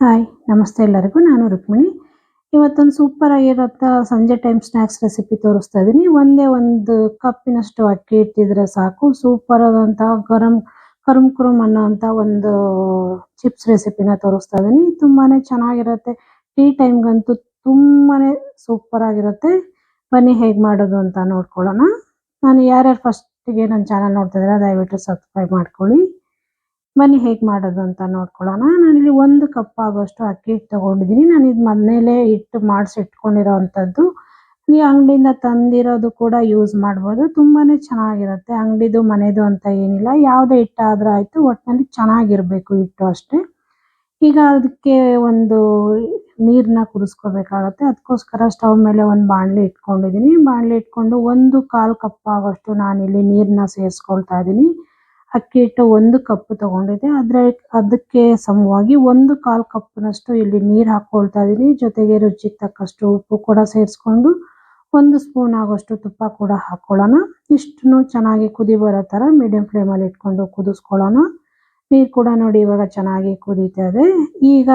Hi, ನಮಸ್ತೆ ಎಲ್ಲರಿಗೂ. ನಾನು ರುಕ್ಮಿಣಿ. ಇವತ್ತೊಂದು ಸೂಪರ್ ಆಗಿರೋಂಥ ಸಂಜೆ ಟೈಮ್ ಸ್ನ್ಯಾಕ್ಸ್ ರೆಸಿಪಿ ತೋರಿಸ್ತಾ ಇದ್ದೀನಿ ಒಂದೇ ಒಂದು ಕಪ್ಪಿನಷ್ಟು ಅಕ್ಕಿ ಇಟ್ಟಿದ್ರೆ ಸಾಕು. ಸೂಪರ್ ಆದಂತಹ ಗರಂ ಕರುಮ್ ಕುರುಮ್ ಅನ್ನೋಂಥ ಒಂದು ಚಿಪ್ಸ್ ರೆಸಿಪಿನ ತೋರಿಸ್ತಾ ಇದ್ದೀನಿ ತುಂಬಾನೇ ಚೆನ್ನಾಗಿರುತ್ತೆ. ಟೀ ಟೈಮ್ಗಂತೂ ತುಂಬಾನೇ ಸೂಪರ್ ಆಗಿರುತ್ತೆ. ಬನ್ನಿ, ಹೇಗೆ ಮಾಡೋದು ಅಂತ ನೋಡ್ಕೊಳ್ಳೋಣ. ನಾನು ಯಾರ್ಯಾರು ಫಸ್ಟಿಗೆ ನನ್ನ ಚಾನಲ್ ನೋಡ್ತಾ ಇದ್ದೀರಾ, ದಯವಿಟ್ಟು ಸಬ್ಸ್ಕ್ರೈಬ್ ಮಾಡ್ಕೊಳ್ಳಿ. ಬನ್ನಿ ಹೇಗೆ ಮಾಡೋದು ಅಂತ ನೋಡ್ಕೊಳ್ಳೋಣ. ನಾನಿಲ್ಲಿ ಒಂದು ಕಪ್ ಆಗೋಷ್ಟು ಅಕ್ಕಿ ಹಿಟ್ಟು ತಗೊಂಡಿದ್ದೀನಿ. ನಾನು ಇದು ಮನೇಲೆ ಹಿಟ್ಟು ಮಾಡಿಸಿ ಇಟ್ಕೊಂಡಿರೋ ಈ ಅಂಗಡಿಯಿಂದ ತಂದಿರೋದು ಕೂಡ ಯೂಸ್ ಮಾಡ್ಬೋದು. ತುಂಬಾನೇ ಚೆನ್ನಾಗಿರುತ್ತೆ. ಅಂಗಡಿದು, ಮನೆದು ಅಂತ ಏನಿಲ್ಲ. ಯಾವುದೇ ಹಿಟ್ಟಾದ್ರೂ ಆಯ್ತು ಒಟ್ಟಿನಲ್ಲಿ ಚೆನ್ನಾಗಿರಬೇಕು ಹಿಟ್ಟು ಅಷ್ಟೇ. ಈಗ ಅದಕ್ಕೆ ಒಂದು ನೀರನ್ನ ಕುದಿಸ್ಕೋಬೇಕಾಗತ್ತೆ ಅದಕ್ಕೋಸ್ಕರ ಸ್ಟವ್ ಮೇಲೆ ಒಂದು ಬಾಣಲಿ ಇಟ್ಕೊಂಡಿದ್ದೀನಿ. ಬಾಣಲಿ ಇಟ್ಕೊಂಡು ಒಂದು ಕಾಲು ಕಪ್ ಆಗೋಷ್ಟು ನಾನಿಲ್ಲಿ ನೀರನ್ನ ಸೇರಿಸ್ಕೊಳ್ತಾ ಇದ್ದೀನಿ. ಅಕ್ಕಿ ಹಿಟ್ಟು ಒಂದು ಕಪ್ ತಗೊಂಡಿದ್ದೆ. ಅದ್ರ, ಅದಕ್ಕೆ ಸಮವಾಗಿ ಒಂದು ಕಾಲು ಕಪ್ನಷ್ಟು ಇಲ್ಲಿ ನೀರು ಹಾಕೊಳ್ತಾ ಇದ್ದೀನಿ ಜೊತೆಗೆ ರುಚಿಗೆ ತಕ್ಕಷ್ಟು ಉಪ್ಪು ಕೂಡ ಸೇರಿಸ್ಕೊಂಡು ಒಂದು ಸ್ಪೂನ್ ಆಗೋಷ್ಟು ತುಪ್ಪ ಕೂಡ ಹಾಕೊಳ್ಳೋಣ. ಇಷ್ಟನ್ನು ಚೆನ್ನಾಗಿ ಕುದಿ ಬರೋ ಥರ ಮೀಡಿಯಂ ಫ್ಲೇಮಲ್ಲಿ ಇಟ್ಕೊಂಡು ಕುದಿಸ್ಕೊಳ್ಳೋಣ. ನೀರು ಕೂಡ ನೋಡಿ ಇವಾಗ ಚೆನ್ನಾಗಿ ಕುದೀತಾ ಇದೆ. ಈಗ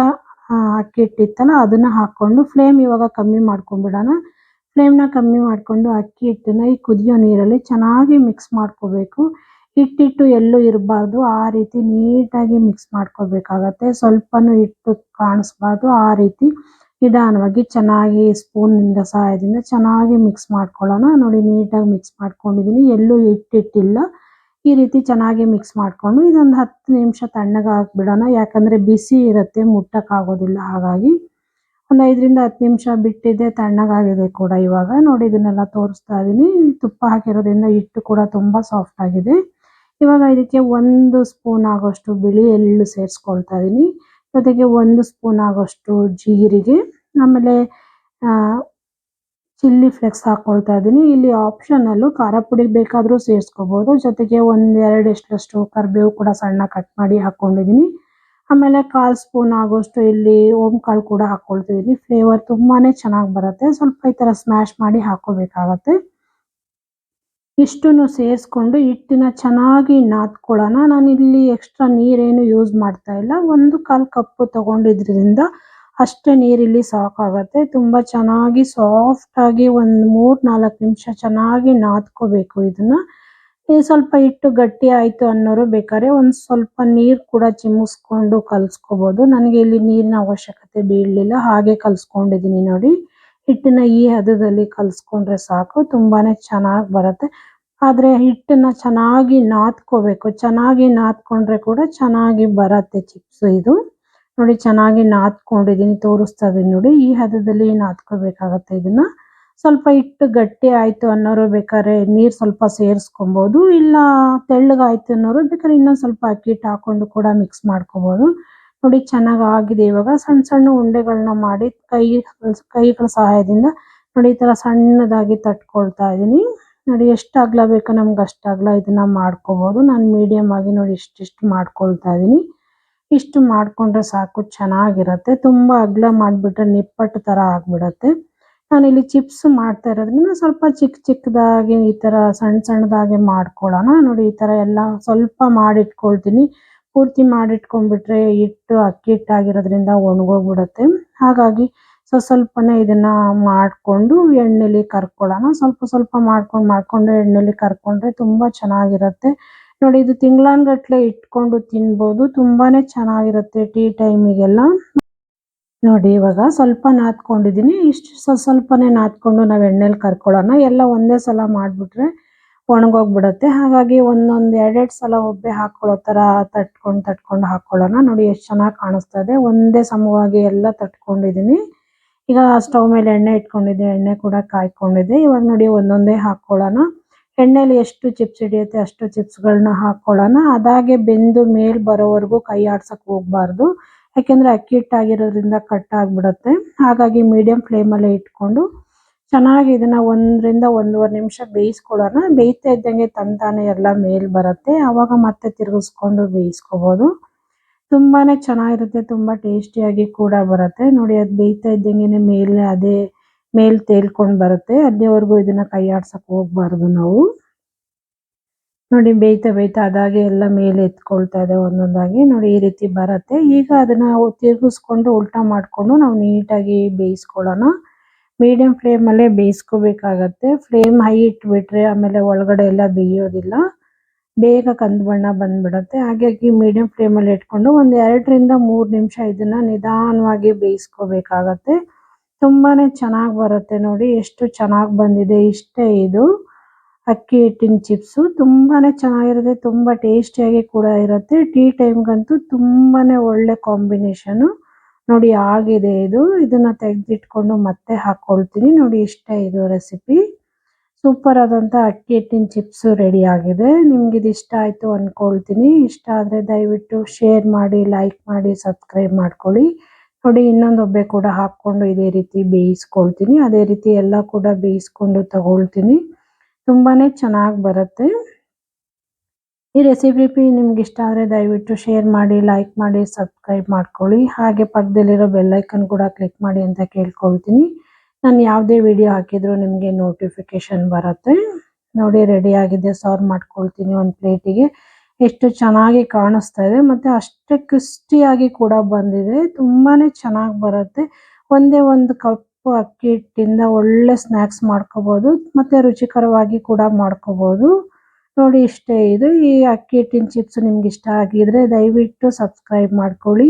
ಅಕ್ಕಿ ಹಿಟ್ಟಿತ್ತಲ್ಲ, ಅದನ್ನ ಹಾಕೊಂಡು ಫ್ಲೇಮ್ ಇವಾಗ ಕಮ್ಮಿ ಮಾಡ್ಕೊಂಡ್ಬಿಡೋಣ. ಫ್ಲೇಮ್ನ ಕಮ್ಮಿ ಮಾಡಿಕೊಂಡು ಅಕ್ಕಿ ಹಿಟ್ಟನ್ನ ಈ ಕುದಿಯೋ ನೀರಲ್ಲಿ ಚೆನ್ನಾಗಿ ಮಿಕ್ಸ್ ಮಾಡ್ಕೋಬೇಕು. ಹಿಟ್ಟಿಟ್ಟು ಎಲ್ಲೂ ಇರಬಾರ್ದು. ಆ ರೀತಿ ನೀಟಾಗಿ ಮಿಕ್ಸ್ ಮಾಡ್ಕೋಬೇಕಾಗತ್ತೆ. ಸ್ವಲ್ಪನೂ ಹಿಟ್ಟು ಕಾಣಿಸ್ಬಾರ್ದು. ಆ ರೀತಿ ನಿಧಾನವಾಗಿ ಚೆನ್ನಾಗಿ ಸ್ಪೂನಿಂದ ಸಹಾಯದಿಂದ ಚೆನ್ನಾಗಿ ಮಿಕ್ಸ್ ಮಾಡ್ಕೊಳ್ಳೋಣ. ನೋಡಿ, ನೀಟಾಗಿ ಮಿಕ್ಸ್ ಮಾಡ್ಕೊಂಡಿದ್ದೀನಿ. ಎಲ್ಲೂ ಹಿಟ್ಟಿಟ್ಟಿಲ್ಲ. ಈ ರೀತಿ ಚೆನ್ನಾಗಿ ಮಿಕ್ಸ್ ಮಾಡ್ಕೊಂಡು ಇದೊಂದು ಹತ್ತು ನಿಮಿಷ ತಣ್ಣಗೆ ಹಾಕ್ಬಿಡೋಣ ಯಾಕಂದ್ರೆ ಬಿಸಿ ಇರುತ್ತೆ, ಮುಟ್ಟಕ್ಕಾಗೋದಿಲ್ಲ. ಹಾಗಾಗಿ ಒಂದು ಐದರಿಂದ ಹತ್ತು ನಿಮಿಷ ಬಿಟ್ಟಿದ್ದೆ, ತಣ್ಣಗಾಗಿದೆ ಕೂಡ ಇವಾಗ. ನೋಡಿ, ಇದನ್ನೆಲ್ಲ ತೋರಿಸ್ತಾ ಇದ್ದೀನಿ ತುಪ್ಪ ಹಾಕಿರೋದ್ರಿಂದ ಹಿಟ್ಟು ಕೂಡ ತುಂಬಾ ಸಾಫ್ಟ್ ಆಗಿದೆ. ಇವಾಗ ಇದಕ್ಕೆ ಒಂದು ಸ್ಪೂನ್ ಆಗೋಷ್ಟು ಬಿಳಿ ಎಳ್ಳು ಸೇರಿಸ್ಕೊಳ್ತಾ ಇದ್ದೀನಿ ಜೊತೆಗೆ ಒಂದು ಸ್ಪೂನ್ ಆಗೋಷ್ಟು ಜೀರಿಗೆ, ಆಮೇಲೆ ಚಿಲ್ಲಿ ಫ್ಲೆಕ್ಸ್ ಹಾಕೊಳ್ತಾ ಇದ್ದೀನಿ ಇಲ್ಲಿ ಆಪ್ಷನಲ್ಲು ಖಾರ ಪುಡಿ ಬೇಕಾದರೂ ಸೇರಿಸ್ಕೋಬೋದು. ಜೊತೆಗೆ ಒಂದು ಎರಡು ಕರಿಬೇವು ಕೂಡ ಸಣ್ಣ ಕಟ್ ಮಾಡಿ ಹಾಕೊಂಡಿದ್ದೀನಿ ಆಮೇಲೆ ಕಾಲು ಸ್ಪೂನ್ ಆಗೋಷ್ಟು ಇಲ್ಲಿ ಓಮ್ ಕಾಳು ಕೂಡ ಹಾಕ್ಕೊಳ್ತಿದ್ದೀನಿ ಫ್ಲೇವರ್ ತುಂಬಾನೇ ಚೆನ್ನಾಗಿ ಬರುತ್ತೆ. ಸ್ವಲ್ಪ ಈ ಥರ ಸ್ಮ್ಯಾಶ್ ಮಾಡಿ ಹಾಕೋಬೇಕಾಗತ್ತೆ. ಇಷ್ಟನ್ನು ಸೇರಿಸ್ಕೊಂಡು ಹಿಟ್ಟನ್ನ ಚೆನ್ನಾಗಿ ನಾದ್ಕೊಳ್ಳೋಣ. ನಾನು ಇಲ್ಲಿ ಎಕ್ಸ್ಟ್ರಾ ನೀರೇನು ಯೂಸ್ ಮಾಡ್ತಾ ಇಲ್ಲ. ಒಂದು ಕಾಲು ಕಪ್ಪು ತಗೊಂಡಿದ್ರಿಂದ ಅಷ್ಟೇ ನೀರಿಲ್ಲಿ ಸಾಕಾಗತ್ತೆ. ತುಂಬಾ ಚೆನ್ನಾಗಿ ಸಾಫ್ಟ್ ಆಗಿ ಒಂದು ಮೂರ್ ನಾಲ್ಕು ನಿಮಿಷ ಚೆನ್ನಾಗಿ ನಾದ್ಕೋಬೇಕು ಇದನ್ನ. ಸ್ವಲ್ಪ ಹಿಟ್ಟು ಗಟ್ಟಿ ಆಯಿತು ಅನ್ನೋರು ಬೇಕಾದ್ರೆ ಒಂದ್ ಸ್ವಲ್ಪ ನೀರು ಕೂಡ ಚಿಮ್ಮಿಸ್ಕೊಂಡು ಕಲಿಸ್ಕೋಬೋದು. ನನಗೆ ಇಲ್ಲಿ ನೀರಿನ ಅವಶ್ಯಕತೆ ಬೀಳಲಿಲ್ಲ. ಹಾಗೆ ಕಲಿಸ್ಕೊಂಡಿದ್ದೀನಿ ನೋಡಿ. ಹಿಟ್ಟನ್ನ ಈ ಹದದಲ್ಲಿ ಕಲಸ್ಕೊಂಡ್ರೆ ಸಾಕು, ತುಂಬಾನೇ ಚೆನ್ನಾಗಿ ಬರುತ್ತೆ. ಆದ್ರೆ ಹಿಟ್ಟನ್ನ ಚೆನ್ನಾಗಿ ನಾದ್ಕೋಬೇಕು. ಚೆನ್ನಾಗಿ ನಾದ್ಕೊಂಡ್ರೆ ಕೂಡ ಚೆನ್ನಾಗಿ ಬರತ್ತೆ ಚಿಪ್ಸ್ ಇದು. ನೋಡಿ, ಚೆನ್ನಾಗಿ ನಾದ್ಕೊಂಡಿದ್ದೀನಿ ತೋರಿಸ್ತಾ ಇದೀನಿ ನೋಡಿ. ಈ ಹದದಲ್ಲಿ ನಾದ್ಕೋಬೇಕಾಗತ್ತೆ ಇದನ್ನ. ಸ್ವಲ್ಪ ಹಿಟ್ಟು ಗಟ್ಟಿ ಆಯ್ತು ಅನ್ನೋರು ಬೇಕಾದ್ರೆ ನೀರ್ ಸ್ವಲ್ಪ ಸೇರಿಸ್ಕೊಬಹುದು ಇಲ್ಲ ತೆಳ್ಳಗಾಯ್ತು ಅನ್ನೋರು ಬೇಕಾದ್ರೆ ಇನ್ನೊಂದು ಸ್ವಲ್ಪ ಅಕ್ಕಿ ಹಿಟ್ಟು ಹಾಕೊಂಡು ಕೂಡ ಮಿಕ್ಸ್ ಮಾಡ್ಕೋಬಹುದು ನೋಡಿ ಚೆನ್ನಾಗಿ ಆಗಿದೆ ಇವಾಗ ಸಣ್ಣ ಸಣ್ಣ ಉಂಡೆಗಳನ್ನ ಮಾಡಿ ಕೈ, ಕೈಗಳ ಸಹಾಯದಿಂದ ನೋಡಿ, ಈ ತರ ಸಣ್ಣದಾಗಿ ತಟ್ಕೊಳ್ತಾ ಇದೀನಿ ನೋಡಿ ಎಷ್ಟು ಅಗಲ ಬೇಕೋ ನಮ್ಗೆ ಅಷ್ಟು ಅಗಲ ಇದನ್ನ ಮಾಡ್ಕೋಬಹುದು ನಾನು ಮೀಡಿಯಂ ಆಗಿ ನೋಡಿ, ಇಷ್ಟಿಷ್ಟು ಮಾಡ್ಕೊಳ್ತಾ ಇದೀನಿ ಇಷ್ಟು ಮಾಡ್ಕೊಂಡ್ರೆ ಸಾಕು, ಚೆನ್ನಾಗಿರತ್ತೆ. ತುಂಬಾ ಅಗಲ ಮಾಡ್ಬಿಟ್ರೆ ನಿಪ್ಪಟ್ಟು ತರ ಆಗ್ಬಿಡತ್ತೆ. ಇಲ್ಲಿ ಚಿಪ್ಸ್ ಮಾಡ್ತಾ ಇರೋದ್ರಿಂದ ಸ್ವಲ್ಪ ಚಿಕ್ಕ ಚಿಕ್ಕದಾಗಿ ಈ ತರ ಸಣ್ಣ ಸಣ್ಣದಾಗಿ ಮಾಡ್ಕೊಳ್ಳೋಣ. ನೋಡಿ, ಈ ತರ ಎಲ್ಲ ಸ್ವಲ್ಪ ಮಾಡಿಟ್ಕೊಳ್ತೀನಿ. ಪೂರ್ತಿ ಮಾಡಿಟ್ಕೊಂಡ್ಬಿಟ್ರೆ ಹಿಟ್ಟು, ಅಕ್ಕಿ ಹಿಟ್ಟಾಗಿರೋದ್ರಿಂದ ಒಣಗೋಗ್ಬಿಡತ್ತೆ. ಹಾಗಾಗಿ ಸೊ, ಸ್ವಲ್ಪನೇ ಇದನ್ನ ಮಾಡ್ಕೊಂಡು ಎಣ್ಣೆಲಿ ಕರ್ಕೊಳ್ಳೋಣ. ಸ್ವಲ್ಪ ಸ್ವಲ್ಪ ಮಾಡ್ಕೊಂಡು ಮಾಡ್ಕೊಂಡು ಎಣ್ಣೆಲಿ ಕರ್ಕೊಂಡ್ರೆ ತುಂಬಾ ಚೆನ್ನಾಗಿರುತ್ತೆ. ನೋಡಿ, ಇದು ತಿಂಗಳಾನ್ಗಟ್ಲೆ ಇಟ್ಕೊಂಡು ತಿನ್ಬೋದು. ತುಂಬಾನೇ ಚೆನ್ನಾಗಿರುತ್ತೆ ಟೀ ಟೈಮಿಗೆಲ್ಲ. ನೋಡಿ, ಇವಾಗ ಸ್ವಲ್ಪ ನಾದ್ಕೊಂಡಿದೀನಿ ಇಷ್ಟು ಸ್ವಲ್ಪ ಸ್ವಲ್ಪನೇ ನಾದ್ಕೊಂಡು ನಾವು ಎಣ್ಣೆಲಿ ಕರ್ಕೊಳ್ಳೋಣ. ಎಲ್ಲ ಒಂದೇ ಸಲ ಮಾಡ್ಬಿಟ್ರೆ ಒಣಗೋಗ್ಬಿಡತ್ತೆ. ಹಾಗಾಗಿ ಒಂದೊಂದ್ ಎರಡೆರಡು ಸಲ ಒಬ್ಬೆ ಹಾಕೊಳ್ಳೋ ತರ ತಟ್ಕೊಂಡು ತಟ್ಕೊಂಡು ಹಾಕೊಳ್ಳೋಣ. ನೋಡಿ ಎಷ್ಟು ಚೆನ್ನಾಗಿ ಕಾಣಿಸ್ತಾ ಇದೆ. ಒಂದೇ ಸಮವಾಗಿ ಎಲ್ಲ ತಟ್ಕೊಂಡಿದೀನಿ. ಈಗ ಸ್ಟವ್ ಮೇಲೆ ಎಣ್ಣೆ ಇಟ್ಕೊಂಡಿದ್ದೆ. ಎಣ್ಣೆ ಕೂಡ ಕಾಯ್ಕೊಂಡಿದ್ದೆ. ಇವಾಗ ನೋಡಿ ಒಂದೊಂದೇ ಹಾಕೊಳ್ಳೋಣ. ಎಣ್ಣೆಲಿ ಎಷ್ಟು ಚಿಪ್ಸ್ ಹಿಡಿಯುತ್ತೆ ಅಷ್ಟು ಚಿಪ್ಸ್ಗಳನ್ನ ಹಾಕೊಳ್ಳೋಣ. ಅದಾಗೆ ಬೆಂದು ಮೇಲ್ ಬರೋವರೆಗೂ ಕೈ ಆಡ್ಸಕ್ ಹೋಗ್ಬಾರ್ದು. ಯಾಕೆಂದ್ರೆ ಅಕ್ಕಿ ಹಿಟ್ಟಾಗಿರೋದ್ರಿಂದ ಕಟ್ ಆಗಿಬಿಡುತ್ತೆ. ಹಾಗಾಗಿ ಮೀಡಿಯಂ ಫ್ಲೇಮಲ್ಲೇ ಇಟ್ಕೊಂಡು ಚೆನ್ನಾಗಿ ಇದನ್ನ ಒಂದರಿಂದ ಒಂದೂವರೆ ನಿಮಿಷ ಬೇಯಿಸ್ಕೊಳ್ಳೋಣ. ಬೇಯ್ತಾ ಇದ್ದಂಗೆ ತಂತಾನೆ ಎಲ್ಲ ಮೇಲ್ ಬರುತ್ತೆ. ಆವಾಗ ಮತ್ತೆ ತಿರುಗಿಸ್ಕೊಂಡು ಬೇಯಿಸ್ಕೋಬಹುದು ತುಂಬಾನೇ ಚೆನ್ನಾಗಿರುತ್ತೆ. ತುಂಬಾ ಟೇಸ್ಟಿಯಾಗಿ ಕೂಡ ಬರುತ್ತೆ. ನೋಡಿ, ಅದು ಬೇಯ್ತಾ ಇದ್ದಂಗೆ ಮೇಲೆ ಅದೇ ಮೇಲ್ ತೇಲ್ಕೊಂಡು ಬರುತ್ತೆ. ಅಲ್ಲಿವರೆಗೂ ಇದನ್ನ ಕೈ ಆಡ್ಸಕ್ ಹೋಗ್ಬಾರ್ದು ನಾವು. ನೋಡಿ, ಬೇಯ್ತಾ ಬೇಯ್ತಾ ಅದಾಗೆ ಎಲ್ಲ ಮೇಲೆ ಎತ್ಕೊಳ್ತಾ ಇದೆ ಒಂದೊಂದಾಗಿ. ನೋಡಿ, ಈ ರೀತಿ ಬರುತ್ತೆ. ಈಗ ಅದನ್ನ ತಿರುಗಿಸ್ಕೊಂಡು ಉಲ್ಟಾ ಮಾಡ್ಕೊಂಡು ನಾವು ನೀಟಾಗಿ ಬೇಯಿಸ್ಕೊಳ್ಳೋಣ. ಮೀಡಿಯಂ ಫ್ಲೇಮಲ್ಲೇ ಬೇಯಿಸ್ಕೋಬೇಕಾಗತ್ತೆ. ಫ್ಲೇಮ್ ಹೈ ಇಟ್ಬಿಟ್ರೆ ಆಮೇಲೆ ಒಳಗಡೆ ಎಲ್ಲ ಬೇಯೋದಿಲ್ಲ. ಬೇಗ ಕಂದು ಬಣ್ಣ ಬಂದ್ಬಿಡುತ್ತೆ. ಹಾಗಾಗಿ ಮೀಡಿಯಂ ಫ್ಲೇಮಲ್ಲಿ ಇಟ್ಕೊಂಡು ಒಂದು ಎರಡರಿಂದ ಮೂರು ನಿಮಿಷ ಇದನ್ನ ನಿಧಾನವಾಗಿ ಬೇಯಿಸ್ಕೋಬೇಕಾಗತ್ತೆ. ತುಂಬಾನೇ ಚೆನ್ನಾಗಿ ಬರುತ್ತೆ ನೋಡಿ, ಎಷ್ಟು ಚೆನ್ನಾಗಿ ಬಂದಿದೆ ಇಷ್ಟೇ ಇದು. ಅಕ್ಕಿ ಹಿಟ್ಟಿನ ಚಿಪ್ಸು ತುಂಬಾನೇ ಚೆನ್ನಾಗಿರುತ್ತೆ, ತುಂಬಾ ಟೇಸ್ಟಿಯಾಗಿ ಕೂಡ ಇರುತ್ತೆ. ಟೀ ಟೈಮ್ಗಂತೂ ತುಂಬಾನೇ ಒಳ್ಳೆ ಕಾಂಬಿನೇಷನ್ ನೋಡಿ ಆಗಿದೆ ಇದು. ಇದನ್ನ ತೆಗೆದಿಟ್ಕೊಂಡು ಮತ್ತೆ ಹಾಕೊಳ್ತೀನಿ. ನೋಡಿ ಇಷ್ಟ ಇದು ರೆಸಿಪಿ ಸೂಪರ್ ಆದಂತ ಅಕ್ಕಿ ಹಿಟ್ಟಿನ ಚಿಪ್ಸ್ ರೆಡಿ ಆಗಿದೆ. ನಿಮ್ಗೆ ಇದು ಇಷ್ಟ ಆಯ್ತು ಅನ್ಕೊಳ್ತೀನಿ. ಇಷ್ಟ ಆದ್ರೆ ದಯವಿಟ್ಟು ಶೇರ್ ಮಾಡಿ ಲೈಕ್ ಮಾಡಿ ಸಬ್ಸ್ಕ್ರೈಬ್ ಮಾಡ್ಕೊಳ್ಳಿ. ನೋಡಿ ಇನ್ನೊಂದು ಒಬ್ಬೆ ಕೂಡ ಹಾಕೊಂಡು ಇದೇ ರೀತಿ ಬೇಯಿಸ್ಕೊಳ್ತೀನಿ. ಅದೇ ರೀತಿ ಎಲ್ಲ ಕೂಡ ಬೇಯಿಸ್ಕೊಂಡು ತಗೊಳ್ತೀನಿ. ತುಂಬಾನೇ ಚೆನ್ನಾಗಿ ಬರುತ್ತೆ. ಈ ರೆಸಿಪಿ ನಿಮ್ಗೆ ಇಷ್ಟ ಆದರೆ ದಯವಿಟ್ಟು ಶೇರ್ ಮಾಡಿ ಲೈಕ್ ಮಾಡಿ ಸಬ್ಸ್ಕ್ರೈಬ್ ಮಾಡ್ಕೊಳ್ಳಿ. ಹಾಗೆ ಪಕ್ಕದಲ್ಲಿರೋ ಬೆಲ್ಲೈಕನ್ ಕೂಡ ಕ್ಲಿಕ್ ಮಾಡಿ ಅಂತ ಕೇಳ್ಕೊಳ್ತೀನಿ. ನಾನು ಯಾವುದೇ ವಿಡಿಯೋ ಹಾಕಿದ್ರು ನಿಮಗೆ ನೋಟಿಫಿಕೇಶನ್ ಬರುತ್ತೆ. ನೋಡಿ ರೆಡಿ ಆಗಿದೆ. ಸರ್ವ್ ಮಾಡ್ಕೊಳ್ತೀನಿ ಒಂದು ಪ್ಲೇಟಿಗೆ ಎಷ್ಟು ಚೆನ್ನಾಗಿ ಕಾಣಿಸ್ತಾ ಇದೆ. ಮತ್ತು ಅಷ್ಟೇ ಕ್ರಿಸ್ಟಿಯಾಗಿ ಕೂಡ ಬಂದಿದೆ. ತುಂಬಾನೇ ಚೆನ್ನಾಗಿ ಬರುತ್ತೆ. ಒಂದೇ ಒಂದು ಕಪ್ ಅಕ್ಕಿ ಹಿಟ್ಟಿಂದ ಒಳ್ಳೆ ಸ್ನ್ಯಾಕ್ಸ್ ಮಾಡ್ಕೋಬೋದು. ಮತ್ತೆ ರುಚಿಕರವಾಗಿ ಕೂಡ ಮಾಡ್ಕೋಬಹುದು ನೋಡಿ ಇಷ್ಟೇ ಇದು. ಈ ಅಕ್ಕಿ ಹಿಟ್ಟಿನ ಚಿಪ್ಸ್ ನಿಮ್ಗೆ ಇಷ್ಟ ಆಗಿದ್ರೆ ದಯವಿಟ್ಟು ಸಬ್ಸ್ಕ್ರೈಬ್ ಮಾಡ್ಕೊಳ್ಳಿ.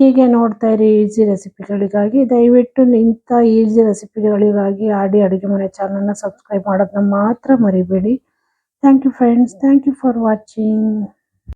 ಹೀಗೆ ನೋಡ್ತಾ ಇರಿ ಈಸಿ ರೆಸಿಪಿಗಳಿಗಾಗಿ ದಯವಿಟ್ಟು ಇಂಥ ಈಸಿ ರೆಸಿಪಿಗಳಿಗಾಗಿ ಆಡಿ ಅಡುಗೆ ಮನೆ ಚಾನಲ್ನ ಸಬ್ಸ್ಕ್ರೈಬ್ ಮಾಡೋದನ್ನ ಮಾತ್ರ ಮರಿಬೇಡಿ. Thank you friends thank you for watching